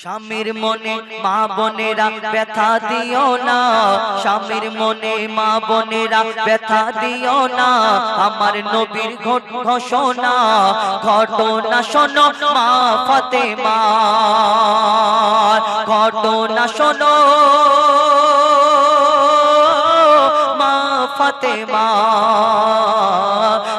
স্বামীর মনে মা বোনেরা ব্যথা দিও না। স্বামীর মনে মা বোনেরা ব্যথা দিও না। আমার নবীর ঘট ঘোষণা, ঘটনা শোনো মা ফতেমা। ঘটনা শোনো মা ফতেমা।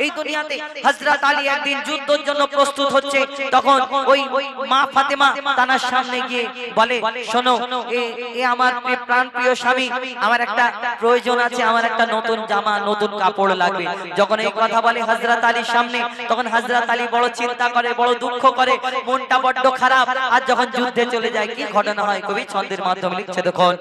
এই দুনিয়াতে হযরত আলী একদিন যুদ্ধের জন্য প্রস্তুত হচ্ছে। তখন ওই মা ফাতেমা তানার সামনে গিয়ে বলে শোনো এ এ আমার প্রিয়- স্বামী আমার একটা প্রয়োজন আছে আমার একটা নতুন জামা নতুন কাপড় লাগবে। যখন এই কথা বলে হযরত আলীর সামনে তখন হযরত আলী বড় চিন্তা করে বড় দুঃখ করে মনটা বড্ড খারাপ। আর যখন যুদ্ধে চলে যায় কি ঘটনা হয়? কবি ছন্দের মাধ্যমে লিখছে দেখুন।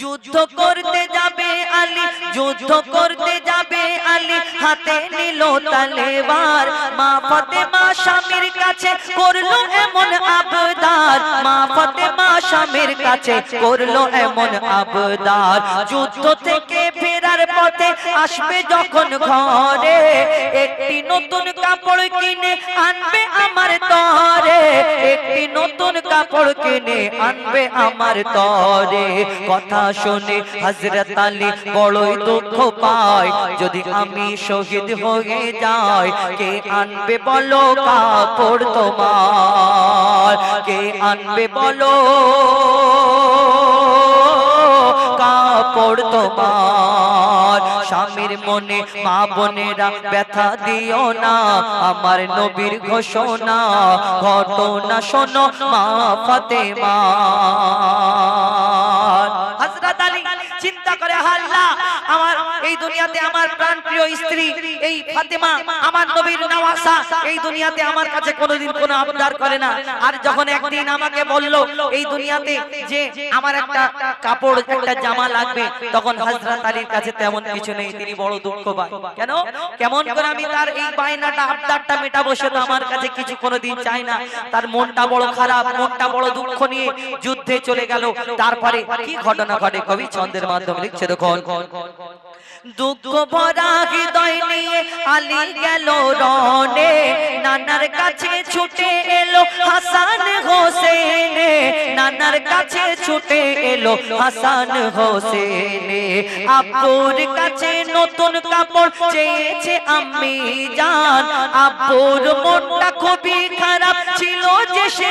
যুদ্ধ করতে যাবে আলী, যুদ্ধ করতে যাবে আলী, হাতে নিল তালেবার। মা ফাতেমা স্বামীর কাছে করল এমন আবদার। মা ফাতেমা স্বামীর কাছে করল এমন আবদার। যুদ্ধ থেকে ফেরার পথে আসবে যখন ঘরে, একটি নতুন কাপড় কিনে আনবে আমার তরে, একটি নতুন কাপড় কিনে আনবে আমার তরে। কথা শুনে হযরত আলী বড়ই দুঃখ পায়, যদি আমি শহীদ হয়ে যাই, কে আনবে বলো কাপড় তোমার? কে আনবে বলো? কাপড় তোমার। স্বামীর মনে, মা বোনেরা ব্যথা দিও না। আমার নবীর ঘোষণা, ঘটনা শোনো মা ফাতেমা। হজরত আলী চিন্তা করে, হাল্লা, আমার এই দুনিয়াতে আমার প্রাণ প্রিয় স্ত্রী, এই ফাতেমা, আমার নবীর নওয়াসা, এই দুনিয়াতে আমার কাছে কোনোদিন কোনো আবদার করে না। আর যখন একদিন আমাকে বলল, এই দুনিয়াতে যে আমার একটা কাপড়, একটা জামা লাগবে, তখন হযরত আলীর কাছে তেমন কিছু নেই। তিনি বড় দুঃখ পায়। কেন? কেমন করে আমি তার এই বায়নাটা, আবদারটা মেটাবো সে তো আমার কাছে কিছু কোনোদিন চাই না। তার মনটা বড় খারাপ, মনটা বড় দুঃখ নিয়ে যুদ্ধে চলে গেল। তারপরে কি ঘটনা ঘটে? কবি ছন্দের মাধ্যমে লিখছে দেখুন। দুঃখ ভরা হৃদয় নিয়ে আলী গেল রনে নানার কাছে ছুটে এলো হাসান হোসেনে। নানার কাছে ছুটে এলো হাসান হোসেনে। আব্বুর কাছে নতুন কাপড় চেয়েছে আমি জান আব্বুর মনটা খুবই খারাপ ছিল যে সে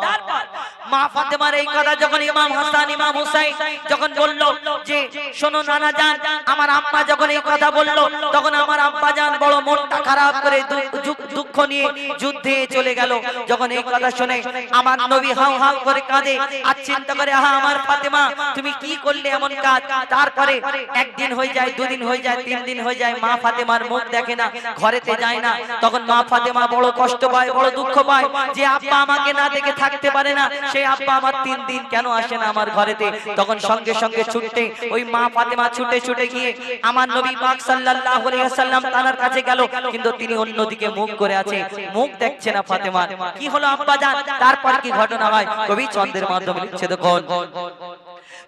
মা ফাতেমার এই কথা যখন ইমাম হাসান, ইমাম হুসাইন যখন বলল যে, শোনো নানা আমার আম্মা যখন এই কথা বলল, তখন আমার বড় মনটা খারাপ করে দুঃখ নিয়ে যুদ্ধে চলে গেল। যখন এই কথা শুনে আমার নবী হাউ হাউ করে কাঁদে আর চিন্তা করে, আহা, আমার ফাতেমা, তুমি কি করলে এমন কাজ? তারপরে একদিন হয়ে যায়, দুদিন হয়ে যায়, তিন দিন হয়ে যায়, মা ফাতেমার মুখ দেখে না, ঘরেতে যায় না। তখন মা ফাতেমা বড় কষ্ট পায়, বড় দুঃখ পায় যে আব্বা আমাকে না দেখে থাকতে পারে না সেই আব্বা, আমার তিন দিন কেন আসে না আমার ঘরেতে? তখন সঙ্গে সঙ্গে ছুটতে, ওই মা ফাতেমা ছুটে ছুটে গিয়ে আমার নবী পাক সাল্লাল্লাহু আলাইহি তার কাছে গেল, কিন্তু তিনি অন্যদিকে মুখ করে আছে। মুখ দেখছে না ফাতেমা। কি হলো, আব্বা জান? তারপর কি ঘটনা হয়? কবি চন্দ্রের মাধ্যমে লিখছে, দেখুন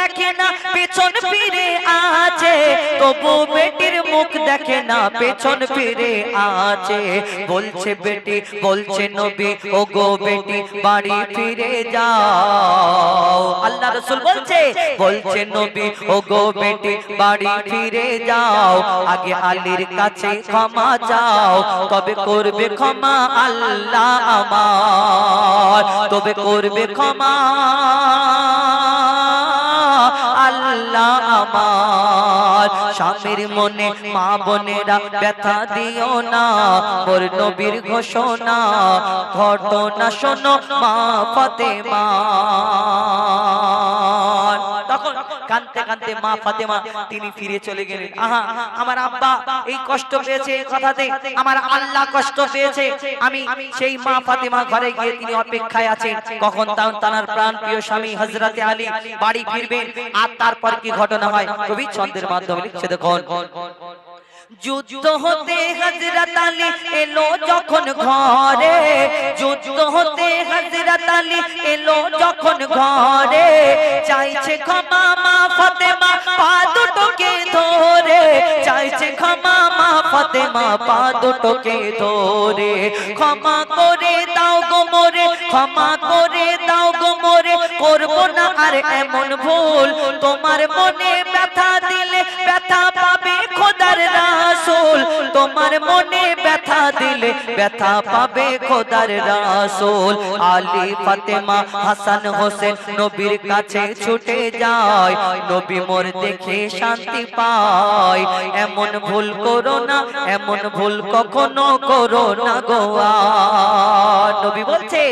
দেখে না, পেছন ফিরে আছে। তবু বেটির মুখ দেখে না, পেছন ফিরে আছে। বলছে বেটি, বলছে নবী ও গো বেটি, বাড়ি ফিরে যাও। আল্লাহ রসুল বলছে বলছে নবী ও গো বেটি, বাড়ি ফিরে যাও। আগে আলীর কাছে ক্ষমা চাও। তবে করবে ক্ষমা আল্লাহ আমার। তবে করবে ক্ষমা আল্লাহ আমার। স্বামীর মনে মা বোনেরা ব্যথা দিও না মোর নবীর ঘোষণা। ঘটনা শোনো মা ফতেমা। তখন কানতে কানতে মা ফাতেমা, তিনি ফিরে চলে গেলেন। আহা, আমার আব্বা এই কষ্ট পেয়েছে এই কথাতে, আমার আল্লাহ কষ্ট পেয়েছে। আমি সেই মা ফাতেমা ঘরে গিয়ে তিনি অপেক্ষায় আছেন। কখন তাও তার প্রাণ প্রিয় স্বামী হযরতে আলী বাড়ি ফিরবেন, আর তারপর কি ঘটনা হয়? কবি ছন্দের মাধ্যমে লিখছে, দেখুন। যুদ্ধ হতে হজরত আলী এলো যখন ঘরে। যুদ্ধ হতে হজরত আলী এলো যখন ঘরে। চাইছে ক্ষমা ফাতেমা, পা দুটোকে ধরে, চাইছে ক্ষমা মা ফতেমা, পা দুটোকে ধরে। ক্ষমা করে দাও গো মোরে, ক্ষমা করে দাও গো মোরে, করব না আর এমন ভুল। তোমার মনে ব্যথা তোমার মনে ব্যথা দিলে ব্যথা পাবে খোদার রাসূল। আলী, ফাতেমা, হাসান, হোসেন নবীর কাছে ছুটে যায়। নবী মোর দেখে শান্তি পায়। এমন ভুল করো না, এমন ভুল কখনো করো না গোয়া নবী বলছে,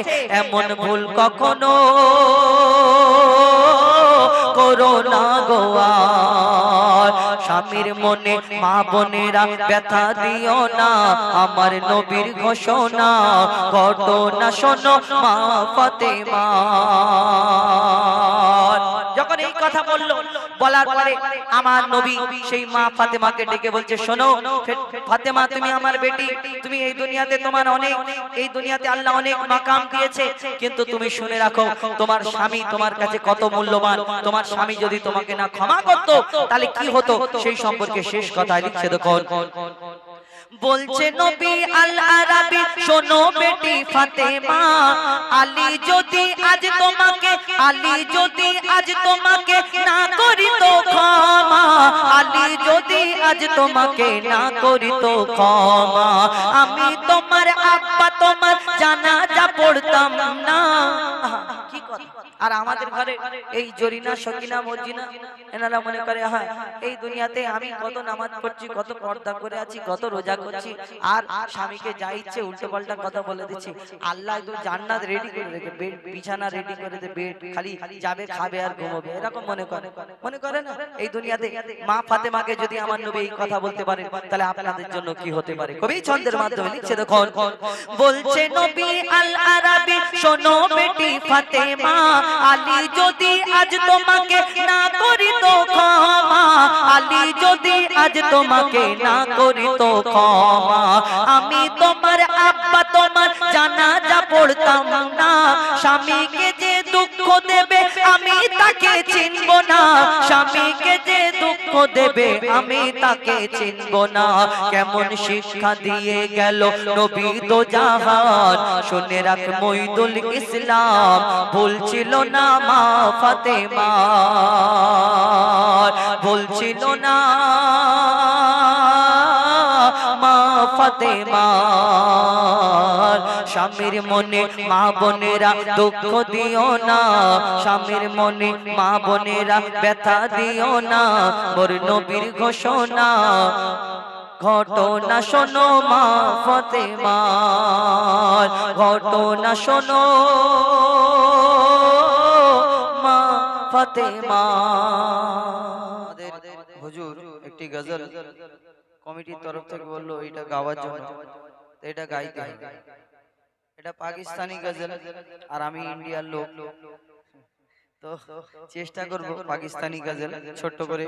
এমন ভুল কখনো করো না গোয়া স্বামীর মনে, মা বোনেরা ব্যথা দিও না। আমার নবীর ঘোষণা শোনো, মা ফাতেমা। যখন এই কথা বলার পরে আমার নবী সেই মা ফাতেমাকে ডেকে বলছে, শোনো ফাতেমা, তুমি আমার বেটি। তুমি এই দুনিয়াতে তোমার অনেক, এই দুনিয়াতে আল্লাহ অনেক মাকাম দিয়েছে। কিন্তু তুমি শুনে রাখো, তোমার স্বামী তোমার কাছে কত মূল্যবান। তোমার স্বামী যদি তোমাকে না ক্ষমা করতো, তাহলে কি হতো? সেই সম্পর্কে শেষ কথা লিখছে দেখুন। বলছে নবী আল আরাবি শোনো বেটি ফাতেমা। আলী যদি আজ তোমাকে আলী যদি আজ তোমাকে না করি তো ক্ষমা। আলী যদি আজ তোমাকে না করি তো ক্ষমা। আমি তোমার আব্বা তোমার জানাজা পড়তাম না। আর আমাদের ঘরে এই জরিনা সকিনা মর্জিনা এনারা মনে করে হ্যাঁ এই দুনিয়াতে আমি কত নামাজ পড়ছি, কত পর্দা করে আছি, কত রোজা করছি, আর স্বামীকে যা ইচ্ছে উল্টো পাল্টা কথা বলে দিচ্ছি। আল্লাহ একদম জান্নাত রেডি করে রেখে, বেড, বিছানা রেডি করে দে, বেড খালি যাবে, খাবে আর ঘুমোবে। এরকম মনে করে মনে করে না? এই দুনিয়াতে মা ফাতেমাকে যদি আমার নবী এই কথা বলতে পারে, তাহলে আপনাদের জন্য কি হতে পারে? কবি ছন্দের মাধ্যমে লিখছে, দেখুন, বলছে নবী আল আরাবি শোনো বেটি ফাতেমা আলী যদি আজ তোমাকে না করি তো ক্ষমা, আলী যদি আজ তোমাকে না করি তো ক্ষমা। আমি তোমার আব্বা, তোমার জানাজা পড়তাম না, স্বামীকে যে দুঃখ দেবে, আমি তাকে চিনব না। স্বামীকে যে দুঃখ দেবে, আমি তাকে চিনব না। কেমন শিক্ষা দিয়ে গেল নবী তো জাহান। শুনে রাখ মইদুল ইসলাম বলছিল না মা ফাতেমা। বলছিল না মা ফাতেমা। স্বামীর মনে মা বোনেরা দুঃখ দিও না। স্বামীর মনে মা বোনেরা ব্যথা দিও না। মোর নবীর ঘোষণা ঘটনা শোনো মা ফতেমা ঘটনা শোনো মা ফতেমা। আমাদের হুজুর একটি গজল কমিটির তরফ থেকে বলল, এটা গাওয়ার জন্য। এটা গাইতে হবে। এটা পাকিস্তানি গজল আর আমি ইন্ডিয়ার লোক তো চেষ্টা করব পাকিস্তানি গজল ছোট্ট করে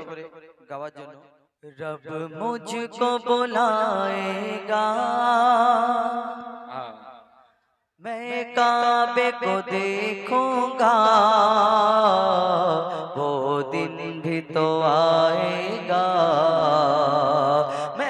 গাওয়ার জন্য रब मुझको बुलाएगा मैं काबे को देखूंगा वो दिन भी तो आएगा मैं काबे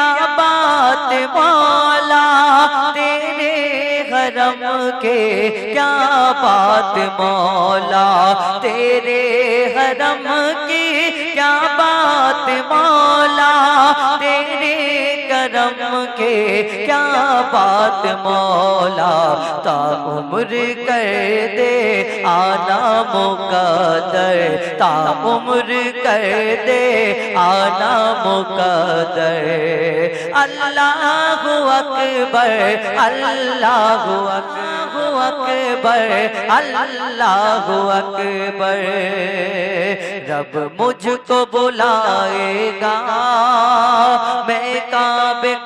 क्या बात मौला, तेरे हरम के क्या बात मौला, तेरे हरम की क्या बात मौला, तेरे करम के, क्या बात मौला? ता उम्र कर दे, आना मुकदर ता उम्र कर दे, आना मुकदर अल्लाह अकबर अल्लाह अकबर अल्लाह अकबर। रब मुझको बुलाएगा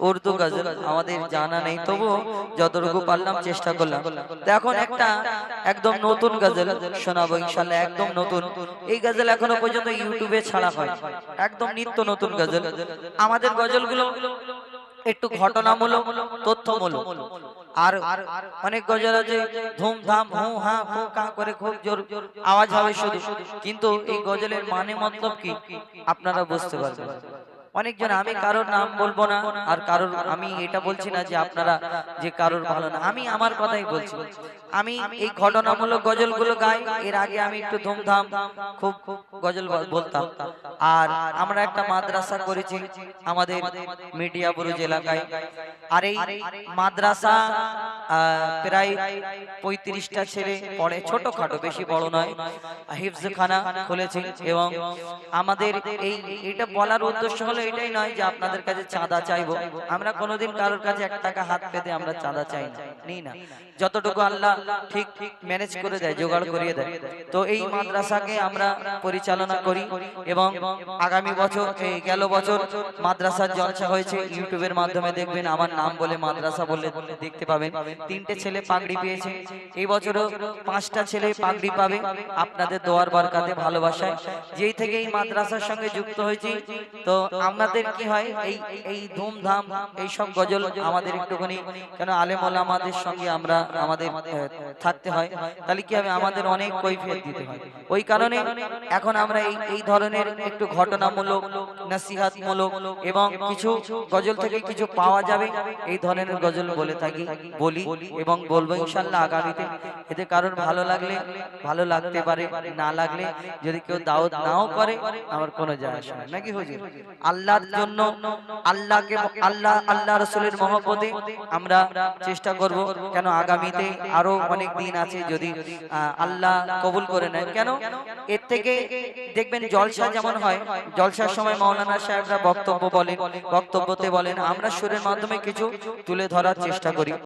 উর্দু গজল আমাদের জানা নেই তবু যতটুকু পারলাম চেষ্টা করলাম। তো এখন একটা একদম নতুন গজল শোনাবো ইনশাল্লাহ একদম নতুন। এই গজল এখনও পর্যন্ত ইউটিউবে ছাড়া হয়। একদম নিত্য নতুন গজল। আমাদের গজলগুলো একটু ঘটনামূলক তথ্যমূলক। আর অনেক গজল আছে ধুমধাম হু হা হু কা করে খুব জোর আওয়াজ হবে শুধু। কিন্তু এই গজলের মানে মতলব কি? আপনারা বুঝতে পারবেন। অনেকজন আমি কারোর নাম বলব না আর কারোর আমি এটা বলছি না যে আপনারা যে কারোর ভালো না। আমি আমার কথাই বলছি। আমি এই ঘটনামূলক গজলগুলো গাই এর আগে আমি একটু ধুমধাম খুব খুব গজল বলতাম। আর আমরা একটা মাদ্রাসা করেছি আমাদের মিডিয়া বুরুজ এলাকায় আর এই মাদ্রাসা প্রায় পঁয়ত্রিশটা ছেলে পড়ে ছোটখাটো বেশি বড় নয়। হিফজখানা খুলেছে এবং আমাদের এই এটা বলার উদ্দেশ্য হলো এটাই নয় যে আপনাদের কাছে চাঁদা চাইব। আমরা কোনোদিন কারোর কাছে এক টাকা হাত পেতে আমরা চাঁদা চাই না। নিই না। যতটুকু আল্লাহ ঠিক ঠিক ম্যানেজ করে দেয়, জোগাড় করিয়ে দেয়। তো এই মাদ্রাসাকে আমরা পরিচালনা করি এবং আগামী বছর, এই গেল বছর মাদ্রাসার জলসা হয়েছে। ইউটিউবের মাধ্যমে দেখবেন, আমার নাম বলে মাদ্রাসা বলে দেখতে পাবেন। তিনটে ছেলে পাগড়ি পেয়েছে। এই বছরও পাঁচটা ছেলে পাগড়ি পাবে। আপনাদের দোয়ার বারকাতে ভালোবাসায়। যেই থেকে এই মাদ্রাসার সঙ্গে যুক্ত হয়েছি, তো আমাদের কি হয়? এই এই ধুমধাম এই সব গজল আমাদের একটুখানি কেন আলেম আমাদের সঙ্গে আমরা আমাদের থাকতে হয়। তাহলে কি হবে? আমাদের অনেক কৈফিয়ত দিতে হয়। ওই কারণে এখন আমরা এই এই ধরনের একটু ঘটনামূলক নসিহাতমূলক এবং কিছু গজল থেকে কিছু পাওয়া যাবে এই ধরনের গজল বলে থাকি বলি এবং বলব ইনশাল্লাহ আগামীতে এতে কারোর ভালো লাগলে ভালো লাগতে পারে না লাগলে যদি কেউ দাওয়াত নাও করে আমার কোনো যায় আসে না নাকি হুজুর আল্লাহর জন্য আল্লাহকে আল্লাহ আল্লাহ রসুলের মহব্বতে আমরা চেষ্টা করব। কেন আগামীতে আরও অনেক দিন আছে যদি আল্লাহ কবুল করে নেন কেন? এর থেকে দেখবেন জলসা যেমন হয়, জলসার সময় মাওলানা সাহেবরা বক্তব্য বলেন, বক্তব্যতে বলেন, আমরা সুরের মাধ্যমে কিছু তুলে ধরার চেষ্টা করি।